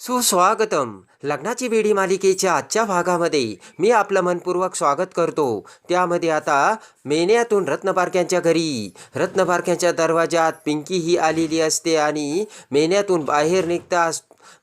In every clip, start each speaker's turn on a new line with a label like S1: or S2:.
S1: सुस्वागतम. लग्नाची वेडी मालिकेच्या आजच्या भागामध्ये मी आपलं मनपूर्वक स्वागत करतो. त्यामध्ये आता मेन्यातून रत्नपारख्यांच्या घरी. रत्नपारख्यांच्या दरवाजात पिंकी ही आलेली असते आणि मेन्यातून बाहेर निघता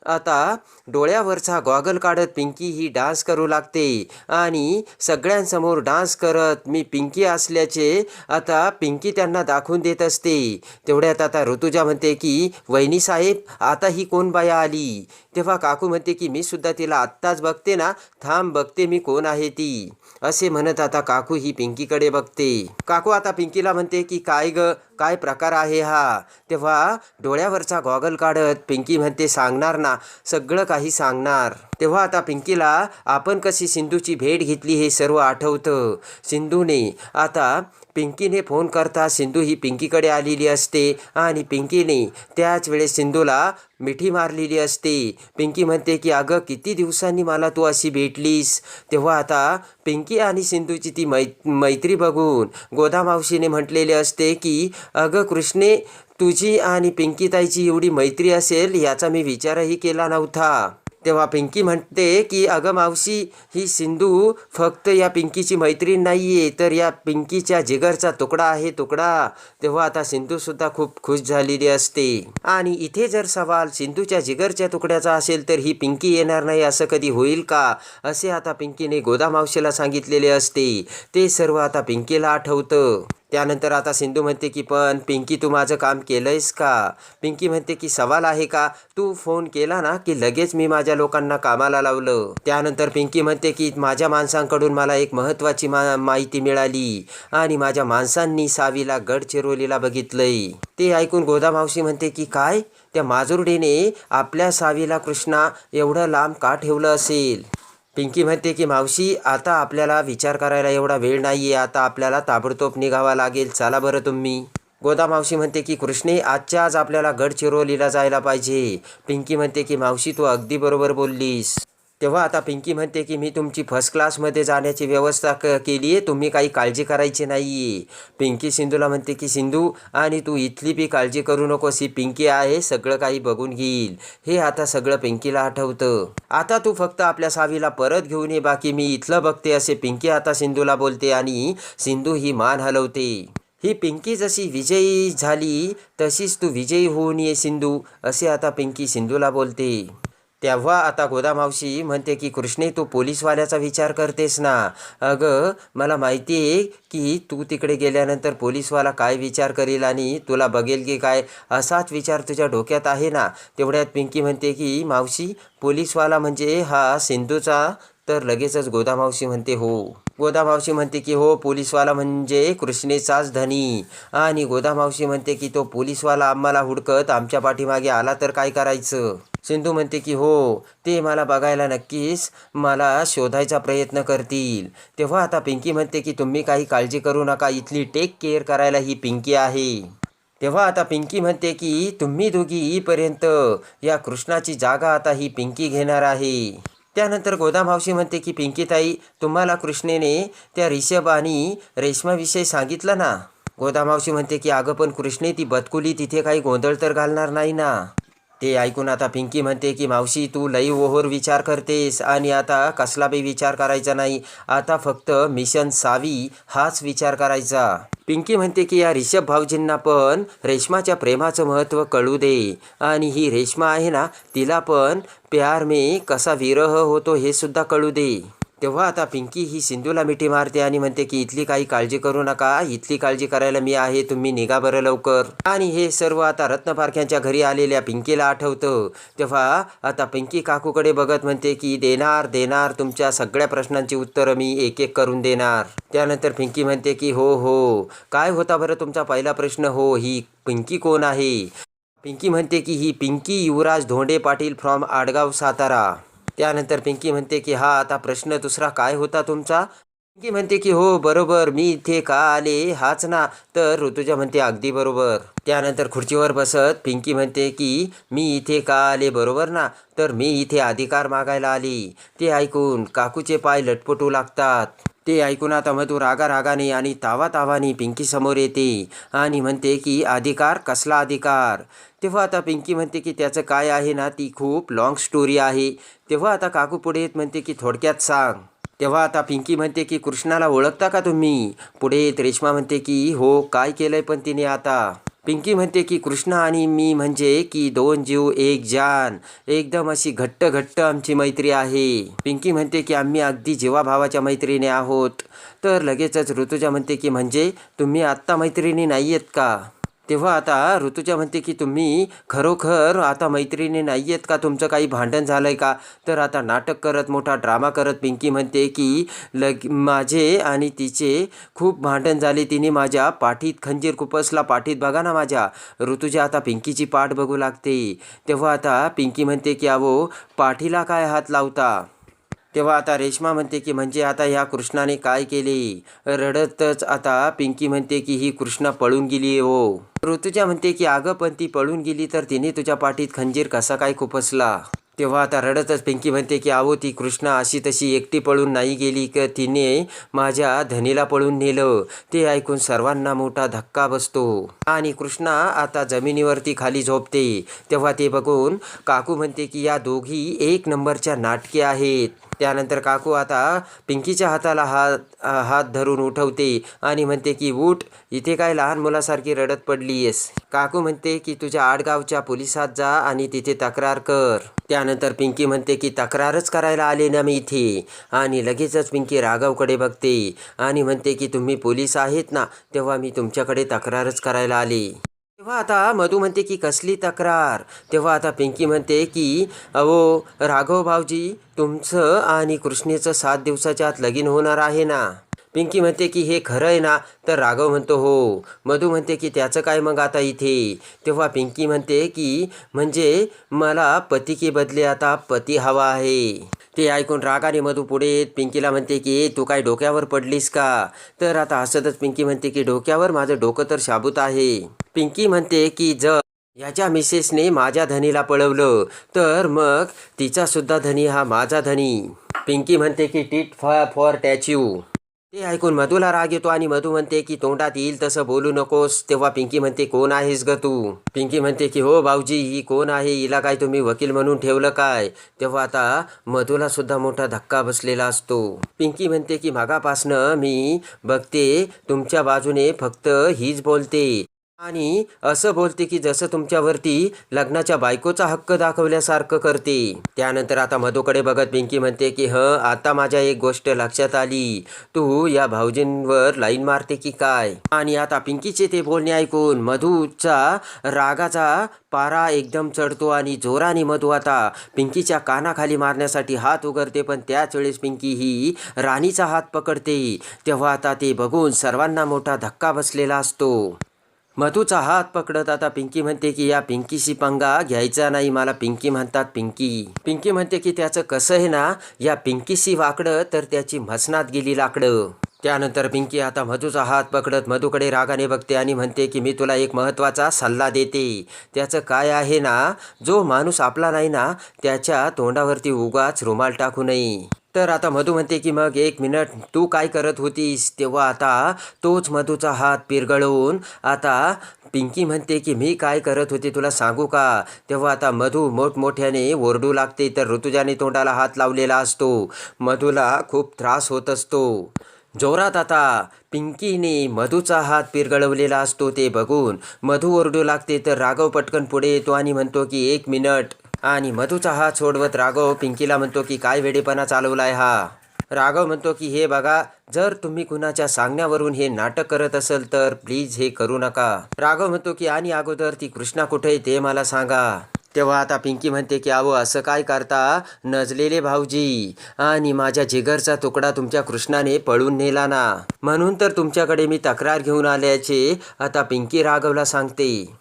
S1: आता डोळ्यावरचा गॉगल काढत पिंकी ही डान्स करू लागते. आणि सगळ्यांसमोर डान्स करत मी पिंकी असल्याचे आता पिंकी त्यांना दाखवून देत असते. तेवढ्यात आता ऋतुजा म्हणते की वहिनी साहेब आता ही कोण बाया आली? तेव्हा काकू म्हणते की मी सुद्धा तिला आत्ताच बघते ना. थांब बघते मी कोण आहे ती. असे म्हणत आता काकू ही पिंकीकडे बघते. काकू आता पिंकीला म्हणते की काय ग? काय प्रकार आहे हा? तेव्हा डोळ्यावरचा गॉगल काढत पिंकी म्हणते सांगणार ना. सगळं काही सांगणार. तेव्हा आता पिंकीला आपण कशी सिंधूची भेट घेतली हे सर्व आठवतं. सिंधूने आता पिंकीने फोन करता सिंधू ही पिंकीकडे आलेली असते आणि पिंकीने त्याच वेळेस सिंधूला मिठी मारलेली असते. पिंकी म्हणते की अगं किती दिवसांनी मला तू अशी भेटलीस? तेव्हा आता पिंकी आणि सिंधूची ती मै मैत्री बघून गोदामावशीने म्हटलेले असते की अगं कृष्णे तुझी आणि पिंकीताईची एवढी मैत्री असेल याचा मी विचारही केला नव्हता. तेव्हा पिंकी म्हणते की अगं मावशी ही सिंधू फक्त या पिंकीची मैत्रीण नाही आहे तर या पिंकीच्या जिगरचा तुकडा आहे तुकडा. तेव्हा आता सिंधूसुद्धा खूप खुश झालेली असते. आणि इथे जर सवाल सिंधूच्या जिगरच्या तुकड्याचा असेल तर ही पिंकी येणार नाही असं कधी होईल का? असे आता पिंकीने गोदामावशीला सांगितलेले असते. ते सर्व आता पिंकीला आठवतं. त्यानंतर आता सिंधू म्हणते की पण पिंकी तू माझं काम केलंयस का? पिंकी म्हणते की सवाल आहे का? तू फोन केला ना की लगेच मी माझ्या लोकांना कामाला लावलं. त्यानंतर पिंकी म्हणते की माझ्या माणसांकडून मला एक महत्त्वाची मा माहिती मिळाली आणि माझ्या माणसांनी सावीला गडचिरोलीला बघितलंय. ते ऐकून गोदामावशी म्हणते की काय? त्या माजुरडीने आपल्या सावीला कृष्णा एवढं लांब का ठेवलं असेल? पिंकी म्हणते की मावशी आता आपल्याला विचार करायला एवढा वेळ नाही आहे आता आपल्याला ताबडतोब निघावा लागेल. चला बरं तुम्ही. गोदा मावशी म्हणते की कृष्णे आजच्या आज आपल्याला गडचिरोलीला जायला पाहिजे. पिंकी म्हणते की मावशी तू अगदी बरोबर बोललीस. तेव्हा आता पिंकी म्हणते की मी तुमची फर्स्ट क्लासमध्ये जाण्याची व्यवस्था क केली आहे. तुम्ही काही काळजी करायची नाही आहे पिंकी सिंधूला म्हणते की सिंधू आणि तू इथली बी काळजी करू नकोस. ही पिंकी आहे. सगळं काही बघून घेईल. हे आता सगळं पिंकीला आठवतं. आता तू फक्त आपल्या सावीला परत घेऊन ये. बाकी मी इथलं बघते असे पिंकी आता सिंधूला बोलते आणि सिंधू ही मान हलवते. ही पिंकी जशी विजयी झाली तशीच तू विजयी होऊन ये सिंधू असे आता पिंकी सिंधूला बोलते. तेव्हा आता गोदामावशी म्हणते की कृष्णे तू पोलीसवाल्याचा विचार करतेस ना. अगं मला माहिती आहे की तू तिकडे गेल्यानंतर पोलीसवाला काय विचार करेल आणि तुला बघेल की काय असाच विचार तुझ्या डोक्यात आहे ना? तेवढ्यात पिंकी म्हणते की मावशी पोलीसवाला म्हणजे हा सिंधूचा? तर लगेचच गोदामावशी म्हणते हो. गोदामावशी म्हणते की हो पोलीसवाला म्हणजे कृष्णेचाच धनी. आणि गोदामावशी म्हणते की तो पोलीसवाला आम्हाला हुडकत आमच्या पाठीमागे आला तर काय करायचं? सिंधू म्हणते की हो ते मला बघायला नक्कीच मला शोधायचा प्रयत्न करतील. तेव्हा आता पिंकी म्हणते की तुम्ही काही काळजी करू नका इथली टेक केअर करायला ही पिंकी आहे. तेव्हा आता पिंकी म्हणते की तुम्ही दोघी येईपर्यंत या कृष्णाची जागा आता ही पिंकी घेणार आहे. त्यानंतर गोदामावशी म्हणते की पिंकीताई तुम्हाला कृष्णेने त्या रिषभ आणि रेशमाविषयी सांगितलं ना? गोदामावशी म्हणते की अगं पण कृष्णे ती बदकुली तिथे काही गोंधळ तर घालणार नाही ना? ते ऐकून आता पिंकी म्हणते की मावशी तू लई ओहोर विचार करतेस आणि आता कसला बी विचार करायचा नाही. आता फक्त मिशन सावी हाच विचार करायचा. पिंकी म्हणते की या रिषभ भाऊजींना पण रेशमाच्या प्रेमाचं महत्त्व कळू दे. आणि ही रेशमा आहे ना तिला पण प्यार मे कसा विरह होतो हे सुद्धा कळू दे. तेव्हा आता पिंकी ही सिंधूला मिठी मारते आणि म्हणते की इथली काही काळजी करू नका. इथली काळजी करायला मी आहे. तुम्ही निघा बरं लवकर. आणि हे सर्व आता रत्नपारख्यांच्या घरी आलेल्या पिंकीला आठवतं. तेव्हा आता पिंकी काकूकडे बघत म्हणते की देणार देणार. तुमच्या सगळ्या प्रश्नांची उत्तरं मी एक एक करून देणार. त्यानंतर पिंकी म्हणते की हो हो. काय होता बरं तुमचा पहिला प्रश्न? हो ही पिंकी कोण आहे? पिंकी म्हणते की ही पिंकी युवराज धोंडे पाटील फ्रॉम आडगाव सातारा. त्यानंतर पिंकी म्हणते की हा आता प्रश्न दुसरा काय होता तुमचा? पिंकी म्हणते की हो बरोबर मी इथे का आले? हाच ना. तर ऋतुजा म्हणते अगदी बरोबर. त्यानंतर खुर्चीवर बसत पिंकी म्हणते की मी इथे का आले? बरोबर ना. तर मी इथे अधिकार मागायला आली. ते ऐकून काकूचे पाय लटपटू लागतात. ते ऐकून आता मधू रागा रागाने आणि तावा तावाने पिंकी समोर येते आणि म्हणते की अधिकार? कसला अधिकार? तेव्हा आता पिंकी म्हणते की त्याचं काय आहे ना ती खूप लाँग स्टोरी आहे. तेव्हा आता काकू पुढे येत म्हणते की थोडक्यात सांग. तेव्हा आता पिंकी म्हणते की कृष्णाला ओळखता का तुम्ही? पुढे येत रेश्मा म्हणते की हो काय केलंय पण तिने आता? पिंकी म्हणते की कृष्ण आणि मी म्हणजे की दोन जीव एक जान. एकदम अशी घट्ट घट्ट आमची मैत्री आहे. पिंकी म्हणते की आम्ही अगदी जीवाभावाच्या मैत्रिणी आहोत. तर लगेचच ऋतुजा म्हणते की म्हणजे तुम्ही आत्ता मैत्रिणी नाही आहेत का? तेव्हा आता ऋतुजा म्हणते की तुम्ही खरोखर आता मैत्रिणी नाही आहेत का? तुमचं काही भांडण झालं आहे का? तर आता नाटक करत मोठा ड्रामा करत पिंकी म्हणते की लग माझे आणि तिचे खूप भांडण झाले. तिने माझ्या पाठीत खंजीर कुपसला पाठीत. बघा ना माझ्या ऋतुजा आता पिंकीची पाठ बघू लागते. तेव्हा आता पिंकी म्हणते की अहो पाठीला काय हात लावता? तेव्हा आता रेश्मा म्हणते की म्हणजे आता ह्या कृष्णाने काय केले? रडतच आता. पिंकी म्हणते की ही कृष्णा पळून गेली हो. ऋतुजा म्हणते की अगं पण ती पळून गेली तर तिने तुझ्या पाठीत खंजीर कसा काय खुपसला? तेव्हा आता रडतच पिंकी म्हणते की आहो ती कृष्णा अशी तशी एकटी पळून नाही गेली क? तिने माझ्या धनीला पळून नेलं. ते ऐकून सर्वांना मोठा धक्का बसतो. आणि कृष्णा आता जमिनीवरती खाली झोपते. तेव्हा ते बघून काकू म्हणते की या दोघी एक नंबरच्या नाटके आहेत. त्यानंतर काकू आता पिंकीच्या हाताला हात हात धरून उठवते आणि म्हणते की उठ इथे काय लहान मुलासारखी रडत पडली आहेस काकू म्हणते की तुझ्या आडगावच्या पोलिसात जा आणि तिथे तक्रार कर. त्यानंतर पिंकी म्हणते की तक्रारच करायला आले ना मी इथे. आणि लगेचच पिंकी राघवकडे बघते आणि म्हणते की तुम्ही पोलीस आहेत ना तेव्हा मी तुमच्याकडे तक्रारच करायला आले. तेव्हा आता मधू म्हणते की कसली तक्रार? तेव्हा आता पिंकी म्हणते की अहो राघव भाऊजी तुमचं आणि कृष्णेचं सात दिवसाच्या आत लगीन होणार आहे ना? पिंकी म्हणते की हे खरं आहे ना? तर राघव म्हणतो हो. मधू म्हणते की त्याचं काय मग आता इथे? तेव्हा पिंकी म्हणते की म्हणजे मला पती की बदले आता पती हवा आहे. ते ऐकून रागाने मधू पुढे येत पिंकीला म्हणते की "ए, तू काय डोक्यावर पडलीस का? तर आता हसतच पिंकी म्हणते की डोक्यावर माझं डोकं तर शाबूत आहे. पिंकी म्हणते की जर याच्या मिसेसने माझ्या धनीला पळवलं तर मग तिचा सुद्धा धनी हा माझा धनी. पिंकी म्हणते की टीट फॉर फॉर टॅच्यू ते ऐकून मधूला राग येतो आणि मधू म्हणते की तोंडात येईल तसं बोलू नकोस. तेव्हा पिंकी म्हणते कोण आहेस ग तू? पिंकी म्हणते की हो भाऊजी ही कोण आहे? हिला काय तुम्ही वकील म्हणून ठेवलं काय? तेव्हा आता मधूला सुद्धा मोठा धक्का बसलेला असतो. पिंकी म्हणते की मागापासनं मी बघते तुमच्या बाजूने फक्त हीच बोलते. आणि असं बोलते की जसं तुमच्यावरती लग्नाच्या बायकोचा हक्क दाखवल्यासारखं करते. त्यानंतर आता मधूकडे बघत पिंकी म्हणते की ह आता माझ्या एक गोष्ट लक्षात आली. तू या भाऊजींवर लाईन मारते की काय? आणि आता पिंकीचे ते बोलणे ऐकून मधूचा रागाचा पारा एकदम चढतो आणि जोराने मधू आता पिंकीच्या कानाखाली मारण्यासाठी हात उघडते पण त्याच वेळेस पिंकी ही राणीचा हात पकडते. तेव्हा आता ते बघून सर्वांना मोठा धक्का बसलेला असतो. मधूचा हात पकडत आता पिंकी म्हणते की या पिंकीशी पंगा घ्यायचा नाही मला पिंकी म्हणतात पिंकी. पिंकी म्हणते की त्याचं कसं आहे ना या पिंकीशी वाकडं तर त्याची मसनात गेली लाकडं. त्यानंतर पिंकी आता मधूचा हात पकडत मधूकडे रागाने बघते आणि म्हणते की मी तुला एक महत्त्वाचा सल्ला देते. त्याचं काय आहे ना जो माणूस आपला नाही ना त्याच्या तोंडावरती उगाच रुमाल टाकू नये. तर आता मधू म्हणते की मग एक मिनिट तू काय करत होतीस? तेव्हा आता तोच मधूचा हात पिरगळून आता पिंकी म्हणते की मी काय करत होते तुला सांगू का? तेव्हा आता मधू मोठमोठ्याने ओरडू लागते तर ऋतुजाने तोंडाला हात लावलेला असतो. मधूला खूप त्रास होत असतो. जोरात आता पिंकीने मधूचा हात पिरगळवलेला असतो ते बघून मधू ओरडू लागते तर राघव पटकन पुढे येतो आणि म्हणतो की एक मिनिट आणि मधूचा हात सोडवत राघव पिंकीला म्हणतो की काय वेडेपणा चालवलाय हा? राघव म्हणतो की हे बघा जर तुम्ही कुणाच्या सांगण्यावरून हे नाटक करत असेल तर प्लीज हे करू नका. राघव म्हणतो की आणि अगोदर ती कृष्णा कुठे आहे ते मला सांगा. तेव्हा आता पिंकी म्हणते की अहो असं काय करता? नजलेले भाऊजी आणि माझ्या जिगरचा तुकडा तुमच्या कृष्णाने पळून नेला ना. म्हणून तर तुमच्याकडे मी तक्रार घेऊन आल्याचे आता पिंकी राघवला सांगते.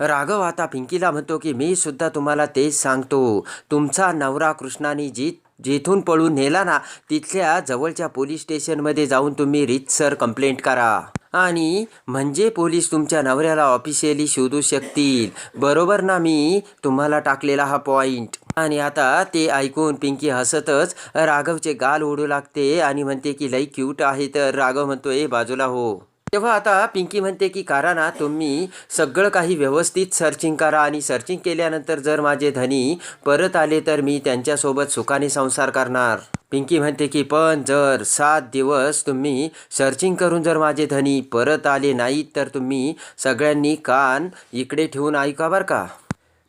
S1: राघव आता पिंकीला म्हणतो की मी सुद्धा तुम्हाला तेच सांगतो. तुमचा नवरा कृष्णाने जी जिथून पळून नेला ना तिथल्या जवळच्या पोलीस स्टेशनमध्ये जाऊन तुम्ही रीतसर कंप्लेंट करा. आणि म्हणजे पोलीस तुमच्या नवऱ्याला ऑफिशियली शोधू शकतील. बरोबर ना मी? तुम्हाला टाकलेला हा पॉईंट आणि आता ते ऐकून पिंकी हसतच राघवचे गाल ओढू लागते आणि म्हणते की लई क्यूट आहे तर. राघव म्हणतो ए बाजूला हो. तेव्हा आता पिंकी म्हणते की करा ना तुम्ही सगळं काही व्यवस्थित सर्चिंग करा आणि सर्चिंग केल्यानंतर जर माझे धनी परत आले तर मी त्यांच्यासोबत सुखाने संसार करणार. पिंकी म्हणते की पण जर सात दिवस तुम्ही सर्चिंग करून जर माझे धनी परत आले नाहीत तर तुम्ही सगळ्यांनी कान इकडे ठेवून ऐका बरं का.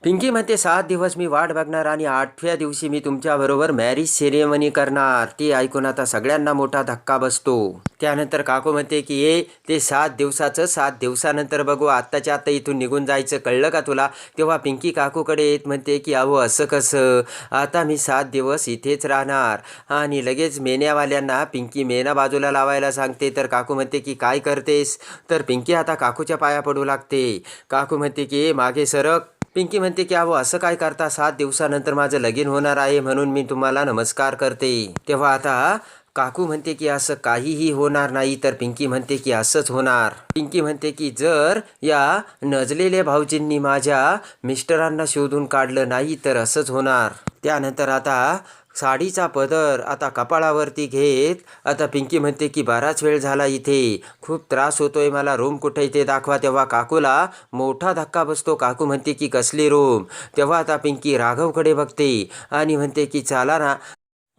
S1: पिंकी म्हणते सात दिवस मी वाट बघणार आणि आठव्या दिवशी मी तुमच्याबरोबर मॅरेज सेरेमनी करणार. ती ऐकून आता सगळ्यांना मोठा धक्का बसतो. त्यानंतर काकू म्हणते की ये ते सात दिवसाचं सात दिवसानंतर बघू. आत्ताच्या आत्ता इथून निघून जायचं कळलं का तुला? तेव्हा पिंकी काकूकडे येत म्हणते की अहो असं कसं? आता मी सात दिवस इथेच राहणार. आणि लगेच मेण्यावाल्यांना पिंकी मेना बाजूला लावायला सांगते. तर काकू म्हणते की काय करतेस? तर पिंकी आता काकूच्या पाया पडू लागते. काकू म्हणते की मागे सरक. पिंकी म्हणते की अहो असं काय करता? सात दिवसानंतर माझं लगीन होणार आहे म्हणून मी तुम्हाला नमस्कार करते. तेव्हा आता काकू म्हणते की असं काहीही होणार नाही. तर पिंकी म्हणते की असंच होणार. पिंकी म्हणते की जर या नजलेल्या भाऊजींनी माझ्या मिस्टरांना शोधून काढलं नाही तर असंच होणार. त्यानंतर आता साडीचा पदर आता कपाळावरती घेत आता पिंकी म्हणते की बराच वेळ झाला इथे. खूप त्रास होतोय मला रूम कुठे इथे दाखवा. तेव्हा काकूला मोठा धक्का बसतो. काकू म्हणते की कसली रूम? तेव्हा आता पिंकी राघवकडे बघते आणि म्हणते की चला ना.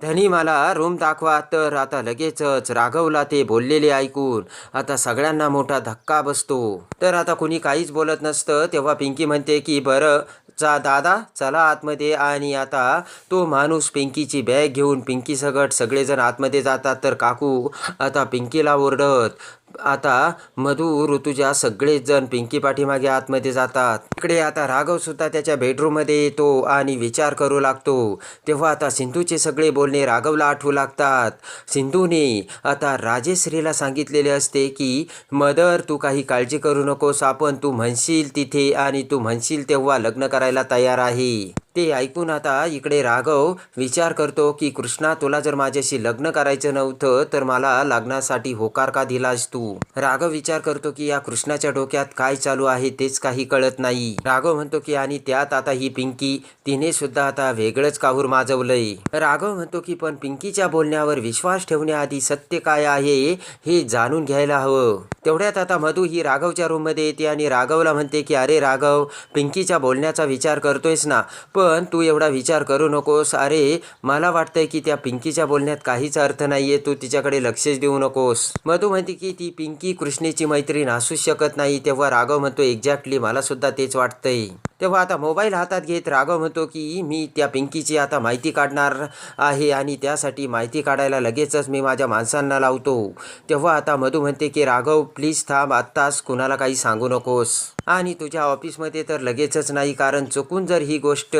S1: धनी मला रूम दाखवा तर आता लगेचच राघवला ते बोललेले ऐकून आता सगळ्यांना मोठा धक्का बसतो. तर आता कुणी काहीच बोलत नसतं तेव्हा पिंकी म्हणते की बरं चा दादा चला आतमध्ये. आणि आता तो माणूस पिंकीची बॅग घेऊन पिंकी सगट सगळेजण आतमध्ये जातात. तर काकू आता पिंकीला ओरडत आता मधू ऋतुजा सगळेच जण पिंकी पाठीमागे आतमध्ये जातात. इकडे आता राघव सुद्धा त्याच्या बेडरूममध्ये येतो आणि विचार करू लागतो. तेव्हा आता सिंधूचे सगळे बोलणे राघवला आठवू लागतात. सिंधूने आता राजेश्रीला सांगितलेले असते की मदर तू काही काळजी करू नकोस. आपण तू म्हणशील तिथे आणि तू म्हणशील तेव्हा लग्न करायला तयार आहे. ते ऐकून आता इकडे राघव विचार करतो की कृष्णा तुला जर माझ्याशी लग्न करायचं नव्हतं तर मला लग्नासाठी होकार का दिलास तू? राघव विचार करतो की या कृष्णाच्या डोक्यात काय चालू आहे तेच काही कळत नाही. राघव म्हणतो की आणि त्यात आता ही पिंकी तिने सुद्धा आता वेगळंच काहूर माजवलंय. राघव म्हणतो की पण पिंकीच्या बोलण्यावर विश्वास ठेवण्याआधी सत्य काय आहे हे जाणून घ्यायला हवं. तेवढ्यात आता मधू ही राघवच्या रूममध्ये येते आणि राघवला म्हणते की अरे राघव पिंकीच्या बोलण्याचा विचार करतोयस ना पण तू एवढा विचार करू नकोस. अरे मला वाटतंय की त्या पिंकीच्या बोलण्यात काहीच अर्थ नाहीये तू तिच्याकडे लक्षच देऊ नकोस. मधू म्हणते की ती पिंकी कृष्णेची मैत्रीण. असूच शकत नाही तेव्हा राघव म्हणतो एक्झॅक्टली मला सुद्धा तेच वाटतंय. तेव्हा आता मोबाईल हातात घेत राघव म्हणतो की मी त्या पिंकीची आता माहिती काढणार आहे आणि त्यासाठी माहिती काढायला लगेचच मी माझ्या माणसांना लावतो. तेव्हा आता मधू म्हणते की राघव प्लीज थांब आत्ताच कुणाला काही सांगू नकोस. आणि तुझ्या ऑफिसमध्ये तर लगेचच नाही कारण चुकून जर ही गोष्ट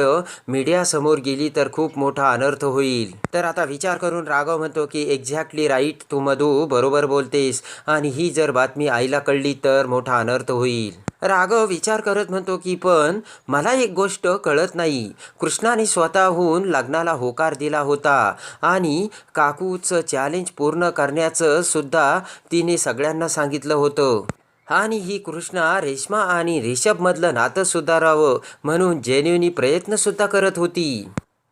S1: मीडियासमोर गेली तर खूप मोठा अनर्थ होईल. तर आता विचार करून राघव म्हणतो की एक्झॅक्टली राईट तू मधू बरोबर बोलतेस. आणि ही जर बातमी आईला कळली तर मोठा अनर्थ होईल. राघव विचार करत म्हणतो की पण मला एक गोष्ट कळत नाही. कृष्णाने स्वतःहून लग्नाला होकार दिला होता आणि काकूचं चॅलेंज पूर्ण करण्याचं सुद्धा तिने सगळ्यांना सांगितलं होतं. आणि ही कृष्णा रेश्मा आणि रिषभमधलं नातं सुधारावं म्हणून जेन्युनी प्रयत्नसुद्धा करत होती.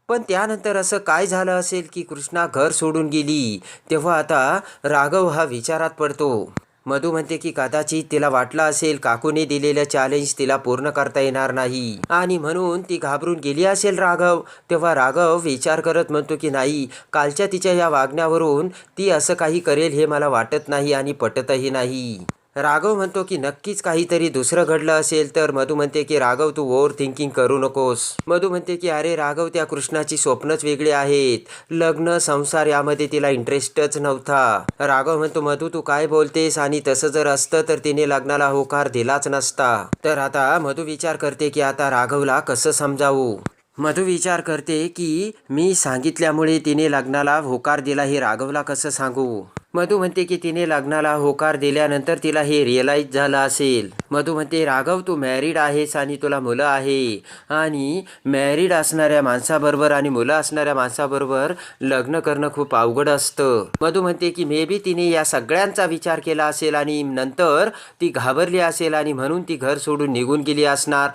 S1: पण त्यानंतर असं काय झालं असेल की कृष्णा घर सोडून गेली? तेव्हा आता राघव हा विचारात पडतो. मधू म्हणते की कदाचित तिला वाटलं असेल काकूने दिलेलं चॅलेंज तिला पूर्ण करता येणार नाही. आणि म्हणून ती घाबरून गेली असेल राघव. तेव्हा राघव विचार करत म्हणतो की नाही कालच्या तिच्या या वागण्यावरून ती असं काही करेल हे मला वाटत नाही आणि पटतही नाही. राघव म्हणतो की नक्कीच काहीतरी दुसरं घडलं असेल तर मधू म्हणते की राघव तू ओव्हर थिंकिंग करू नकोस. मधू म्हणते की अरे राघव त्या कृष्णाची स्वप्नच वेगळी आहेत. लग्न संसार यामध्ये तिला इंटरेस्टच नव्हता. राघव म्हणतो मधू तू काय बोलतेस? आणि तसं जर असतं तर तिने लग्नाला होकार दिलाच नसता. तर आता मधू विचार करते की आता राघवला कसं समजावू? मधू विचार करते की मी सांगितल्यामुळे तिने लग्नाला होकार दिला हे राघवला कसं सांगू? मधू म्हणते की तिने लग्नाला होकार दिल्यानंतर तिला हे रिअलाइज झालं असेल. मधू म्हणते राघव तू मॅरिड आहेस आणि तुला मुलं आहे. आणि मॅरिड असणाऱ्या माणसाबरोबर आणि मुलं असणाऱ्या माणसाबरोबर लग्न करणं खूप अवघड असतं. मधू म्हणते की मे बी तिने या सगळ्यांचा विचार केला असेल आणि नंतर ती घाबरली असेल आणि म्हणून ती घर सोडून निघून गेली असणार.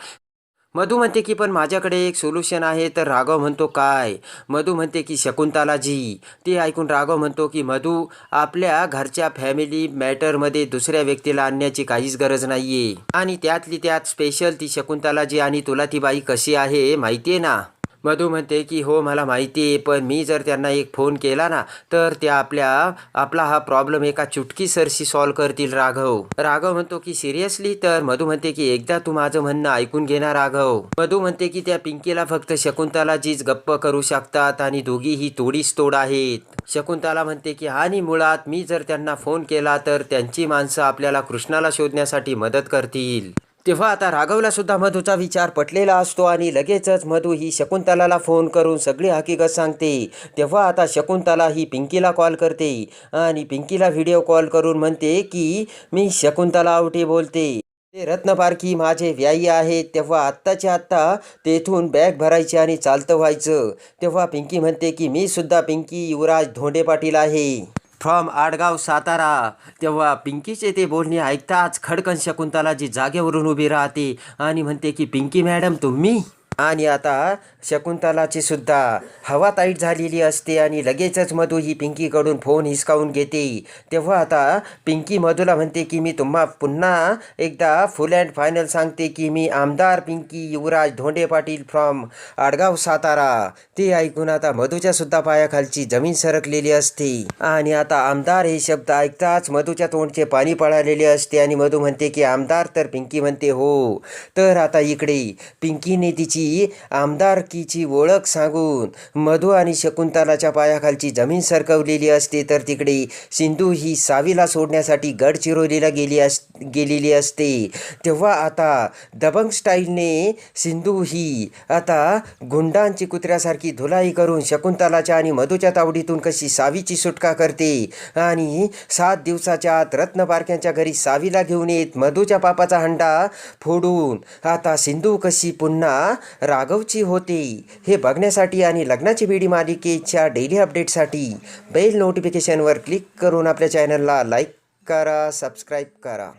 S1: मधू म्हणते की पण माझ्याकडे एक सोल्युशन आहे. तर राघव म्हणतो काय? मधू म्हणते की शकुंतलाजी. ते ऐकून राघव म्हणतो की मधू आपल्या घरच्या फॅमिली मॅटरमध्ये दुसऱ्या व्यक्तीला आणण्याची काहीच गरज नाही आहे आणि त्यातली त्यात स्पेशल ती शकुंतलाजी आणि तुला ती बाई कशी आहे माहिती आहे ना? मधू म्हणते की हो मला माहिती आहे पण मी जर त्यांना एक फोन केला ना तर त्या आपल्या आपला हा प्रॉब्लेम एका चुटकी सरशी सॉल्व करतील राघव. राघव म्हणतो की सिरियसली तर मधू म्हणते की एकदा तू माझं म्हणणं ऐकून घेणार राघव. मधू म्हणते की त्या पिंकीला फक्त शकुंतलाजीच गप्प करू शकतात आणि दोघीही तोडीस तोड आहेत. शकुंतला म्हणते की आणि मुळात मी जर त्यांना फोन केला तर त्यांची माणसं आपल्याला कृष्णाला शोधण्यासाठी मदत करतील. तेव्हा आता राघवला सुद्धा मधूचा विचार पटलेला असतो आणि लगेचच मधू ही शकुंतलाला फोन करून सगळी हकीकत सांगते. तेव्हा आता शकुंतला ही पिंकीला कॉल करते आणि पिंकीला व्हिडिओ कॉल करून म्हणते की मी शकुंतला आवटे बोलते. ते रत्नपारखी माझे व्यायी आहेत. तेव्हा आत्ताच्या आत्ता तेथून बॅग भरायची आणि चालतं व्हायचं. तेव्हा पिंकी म्हणते की मी सुद्धा पिंकी युवराज धोंडे पाटील आहे. फ्रॉम आडगाव सातारा. तेव्हा पिंकीचे ते बोलणे ऐकताच खडकन शकुंतलाजी जागेवरून उभी राहते आणि म्हणते की पिंकी मॅडम तुम्ही? आणि आता शकुंतलाची सुद्धा हवा ताईट झालेली असते आणि लगेचच मधू ही पिंकीकडून फोन हिसकावून घेते. तेव्हा आता पिंकी मधूला म्हणते की मी तुम्हा पुन्हा एकदा फुल अँड फायनल सांगते की मी आमदार पिंकी युवराज धोंडे पाटील फ्रॉम आडगाव सातारा. ते ऐकून आता मधूच्या सुद्धा पायाखालची जमीन सरकलेली असते. आणि आता आमदार हे शब्द ऐकताच मधूच्या तोंडचे पाणी पळालेले असते आणि मधू म्हणते की आमदार तर पिंकी म्हणते हो. तर आता इकडे पिंकीने तिची आमदार नक्कीची ओळख सांगून मधू आणि शकुंतलाच्या पायाखालची जमीन सरकवलेली असते तर तिकडे सिंधू ही सावीला सोडण्यासाठी गडचिरोलीला गेली अस गेलेली असते. तेव्हा आता दबंग स्टाईलने सिंधू ही आता गुंडांची कुत्र्यासारखी धुलाई करून शकुंतलाच्या आणि मधूच्या तावडीतून कशी सावीची सुटका करते आणि सात दिवसाच्या आत रत्नपारख्यांच्या घरी सावीला घेऊन येत मधूच्या पापाचा हंडा फोडून आता सिंधू कशी पुन्हा राघवची होते हे बघण्यासाठी आणि लग्नाची बीडी मालिकेच्या डेली अपडेटसाठी बेल नोटिफिकेशनवर क्लिक करून आपल्या चॅनलला लाईक करा सबस्क्राईब करा.